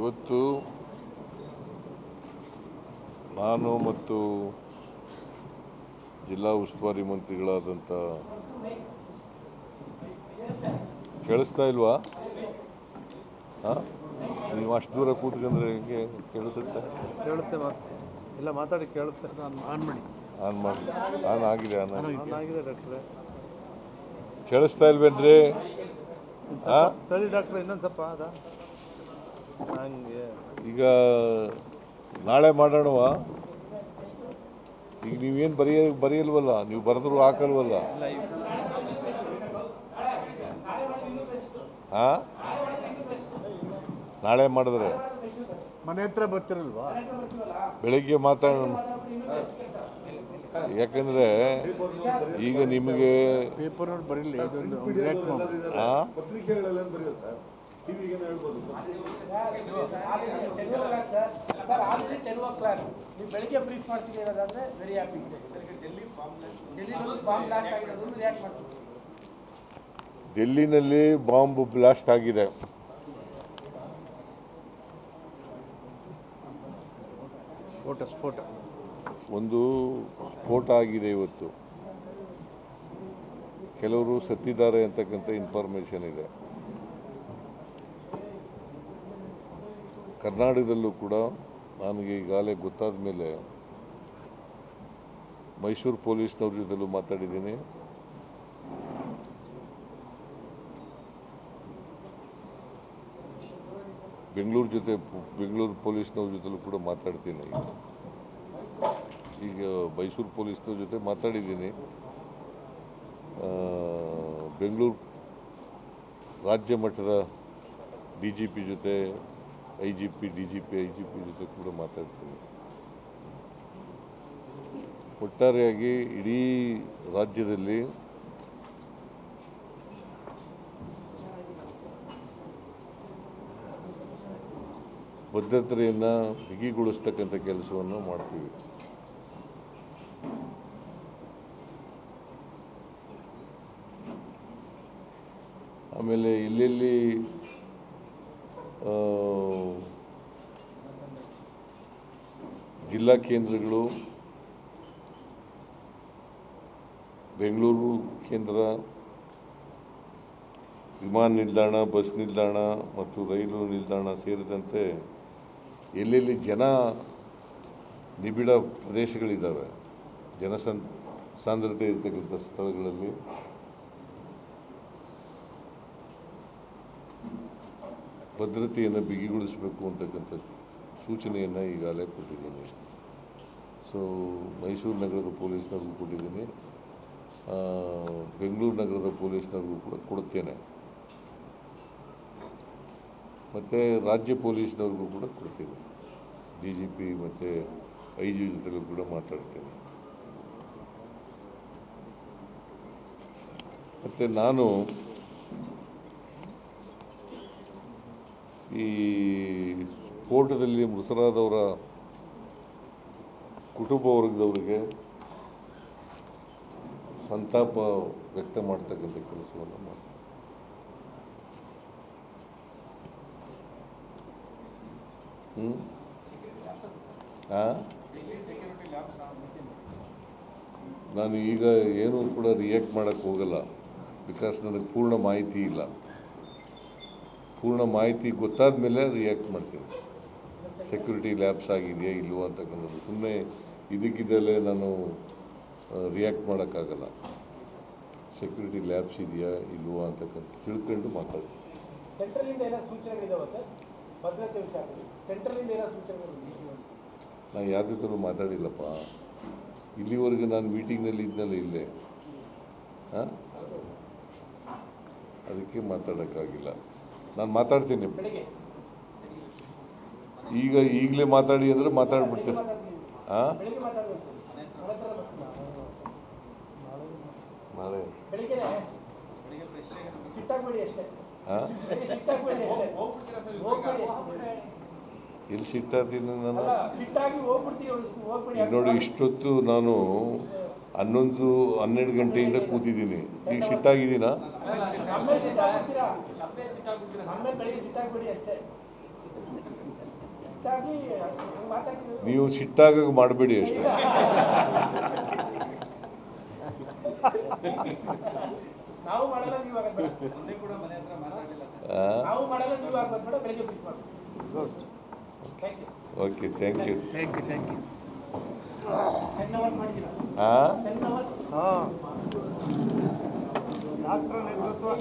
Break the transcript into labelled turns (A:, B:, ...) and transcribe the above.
A: ಇವತ್ತು ನಾನು ಮತ್ತು ಜಿಲ್ಲಾ ಉಸ್ತುವಾರಿ ಮಂತ್ರಿಗಳಾದಂಥ ಕೇಳಿಸ್ತಾ ಇಲ್ವಾ? ಹಾಂ? ನೀವು ಅಷ್ಟು ದೂರ ಕೂತ್ಕೊಂಡ್ರೆ ಹೆಂಗೆ ಕೇಳಿಸುತ್ತೆ?
B: ಕೇಳುತ್ತೆ ಇಲ್ಲ ಮಾತಾಡಿ ಕೇಳುತ್ತೆ. ಆನ್ ಮಾಡಿ.
A: ಆನ್ ಮಾಡಿ. ಆನ್ ಆಗಿದೆ ಆನ್ ಆಗಿದೆ.
B: ಆನ್ ಆಗಿದೆ ಡಾಕ್ಟ್ರೆ.
A: ಕೇಳಿಸ್ತಾ ಇಲ್ವೇನ್ರಿ? ಹಾಂ?
B: ಸರಿ ಡಾಕ್ಟ್ರೆ ಇನ್ನೊಂದು ಸ್ವಲ್ಪ ಅದ? ಹಂಗೆ
A: ಈಗ ನಾಳೆ ಮಾಡೋಣ ಈಗ ನೀವೇನು ಬರೆಯ ಬರೆಯಲ್ವಲ್ಲ? ನೀವು ಬರೆದ್ರು ಹಾಕಲ್ವಲ್ಲ? ಹಾ? ನಾಳೆ ಮಾಡಿದ್ರೆ?
B: ಮನೆ ಹತ್ರ ಬರ್ತಿರಲ್ವಾ?
A: ಬೆಳಿಗ್ಗೆ ಮಾತಾಡೋಣ ಯಾಕಂದ್ರೆ ಈಗ ನಿಮಗೆ
B: ಪೇಪರ್ ಬರೀಲಿ ಇದೊಂದು ರಿಯಾಕ್ಟ್ ಮಾಡಿ
A: ಆ
C: sir already ten o'clock ನೀವು ಬೆಳಿಗ್ಗೆ ಬ್ರೀಫ್ ಮಾಡ್ತೀವಿ ಹೇಳೋದಾದ್ರೆ very happy Delhi bomb blast ಆಗಿರೋದು ರಿಯಾಕ್ಟ್ ಮಾಡ್ತೀವಿ
A: ಡೆಲ್ಲಿನಲ್ಲಿ ಬಾಂಬ್ ಬ್ಲಾಸ್ಟ್ ಆಗಿದೆ.
B: ಸ್ಫೋಟ ಸ್ಫೋಟ.
A: ಒಂದು ಸ್ಫೋಟ ಆಗಿದೆ ಇವತ್ತು. ಕೆಲವರು ಸತ್ತಿದ್ದಾರೆ ಅಂತಕ್ಕಂಥ ಇನ್ಫಾರ್ಮೇಷನ್ ಇದೆ. ಕರ್ನಾಟಕದಲ್ಲೂ ಕೂಡ ನನಗೆ ಈಗಾಗಲೇ ಗೊತ್ತಾದ ಮೇಲೆ ಮೈಸೂರು ಪೊಲೀಸ್ನವ್ರ ಜೊತೆಲ್ಲೂ ಮಾತಾಡಿದ್ದೀನಿ. ಬೆಂಗಳೂರು ಜೊತೆ, ಬೆಂಗಳೂರು ಪೊಲೀಸ್ನವ್ರ ಜೊತೆಲೂ ಕೂಡ ಮಾತಾಡ್ತೀನಿ. ಈಗ ಮೈಸೂರು ಪೊಲೀಸ್ನವ್ರ ಜೊತೆ ಮಾತಾಡಿದ್ದೀನಿ. ಬೆಂಗಳೂರು ರಾಜ್ಯ ಮಟ್ಟದ ಡಿ ಜಿ ಪಿ ಜೊತೆ I G P D G I G P ಜೊತೆ ಕೂಡ ಮಾತಾಡ್ತೀನಿ. ಒಟ್ಟಾರೆಯಾಗಿ ಇಡೀ ರಾಜ್ಯದಲ್ಲಿ ಭದ್ರತೆಯನ್ನು ಬಿಗಿಗೊಳಿಸ್ತಕ್ಕಂಥ ಕೆಲಸವನ್ನು ಮಾಡ್ತೀವಿ. ಆಮೇಲೆ ಎಲ್ಲೆಲ್ಲಿ ಜಿಲ್ಲಾ ಕೇಂದ್ರಗಳು, ಬೆಂಗಳೂರು ಕೇಂದ್ರ, ವಿಮಾನ ನಿಲ್ದಾಣ, ಬಸ್ ನಿಲ್ದಾಣ ಮತ್ತು ರೈಲು ನಿಲ್ದಾಣ ಸೇರಿದಂತೆ ಎಲ್ಲೆಲ್ಲಿ ಜನ ನಿಬಿಡ ಪ್ರದೇಶಗಳಿದ್ದಾವೆ ಜನಸನ್ ಸಾಂದ್ರತೆ ಇರತಕ್ಕಂಥ ಸ್ಥಳಗಳಲ್ಲಿ. ಭದ್ರತೆಯನ್ನು ಬಿಗಿಗೊಳಿಸಬೇಕು ಅಂತಕ್ಕಂಥ ಸೂಚನೆಯನ್ನು ಈಗಾಗಲೇ ಕೊಟ್ಟಿದ್ದೀನಿ. ಸೊ ಮೈಸೂರು ನಗರದ ಪೊಲೀಸ್ನವ್ರಿಗೂ ಕೊಟ್ಟಿದ್ದೀನಿ. ಬೆಂಗಳೂರು ನಗರದ ಪೊಲೀಸ್ನವ್ರಿಗೂ ಕೂಡ ಕೊಡುತ್ತೇನೆ ಮತ್ತು ರಾಜ್ಯ ಪೊಲೀಸ್ನವ್ರಿಗೂ ಕೂಡ ಕೊಡ್ತೀನಿ. ಡಿ ಜಿ ಪಿ ಮತ್ತು ಐ ಜಿ ಜೊತೆಗೂ ಕೂಡ ಮಾತಾಡ್ತೇನೆ. ಮತ್ತು ನಾನು ಈ ಸ್ಫೋಟದಲ್ಲಿ ಮೃತರಾದವರ ಕುಟುಂಬ ವರ್ಗದವರಿಗೆ ಸಂತಾಪ ವ್ಯಕ್ತ ಮಾಡ್ತಕ್ಕಂಥ ಕೆಲಸವನ್ನು ಹಾಂ ನಾನು ಈಗ ಏನೂ ಕೂಡ ರಿಯಾಕ್ಟ್ ಮಾಡೋಕ್ಕೆ ಹೋಗಲ್ಲ. ಬಿಕಾಸ್ ನನಗೆ ಪೂರ್ಣ ಮಾಹಿತಿ ಇಲ್ಲ. ಪೂರ್ಣ ಮಾಹಿತಿ ಗೊತ್ತಾದ ಮೇಲೆ ರಿಯಾಕ್ಟ್ ಮಾಡ್ತೀನಿ. ಸೆಕ್ಯೂರಿಟಿ ಲ್ಯಾಬ್ಸ್ ಆಗಿದೆಯಾ ಇಲ್ವೋ ಅಂತಕ್ಕಂಥದ್ದು ಸುಮ್ಮನೆ ಇದಕ್ಕಿದ್ದಲ್ಲೇ ನಾನು ರಿಯಾಕ್ಟ್ ಮಾಡೋಕ್ಕಾಗಲ್ಲ. ಸೆಕ್ಯೂರಿಟಿ ಲ್ಯಾಬ್ಸ್ ಇದೆಯಾ ಇಲ್ವೋ ಅಂತಕ್ಕಂಥ ತಿಳ್ಕೊಂಡು
C: ಸೂಚನೆಗಳು
A: ನಾನು ಯಾರ ಜೊತೆ ಮಾತಾಡಿಲ್ಲಪ್ಪ. ಇಲ್ಲಿವರೆಗೆ ನಾನು ಮೀಟಿಂಗ್ನಲ್ಲಿ ಇದ್ನಲ್ಲ ಇಲ್ಲೇ. ಹಾಂ? ಅದಕ್ಕೆ ಮಾತಾಡೋಕ್ಕಾಗಿಲ್ಲ. ನಾನು ಮಾತಾಡ್ತೀನಿ. ಈಗ ಈಗಲೇ ಮಾತಾಡಿ ಅಂದರೆ ಮಾತಾಡ್ಬಿಡ್ತೀರಿ. ಹಾಂ. ನಾಳೆ. ಹಾಂ. ಎಲ್ಲಿ ಸಿಟ್ಟಾಗ್ತೀನಿ ನಾನು? ಈಗ ನೋಡಿ ಇಷ್ಟೊತ್ತು ನಾನು ಹನ್ನೊಂದು, ಹನ್ನೆರಡು ಗಂಟೆಯಿಂದ ಕೂತಿದ್ದೀನಿ. ಈಗ ಸಿಟ್ಟಾಗಿದ್ದೀನಾ? ನೀವು ಸಿಟ್ಟಾಗ ಮಾಡಬೇಡಿ ಅಷ್ಟೇ.
C: ನಾವು ಮಾಡಲ್ಲ ನೀವು ಆಗದ್ ಬೇಡ
A: ಆ?
C: ನಾವು ಮಾಡಲ್ಲ ನೀವು ಆಗದ್ ಬೇಡ ಬೆಳಿಗ್ಗೆ thank you
A: okay thank you
B: thank you thank you doctor ನೇತೃತ್ವ.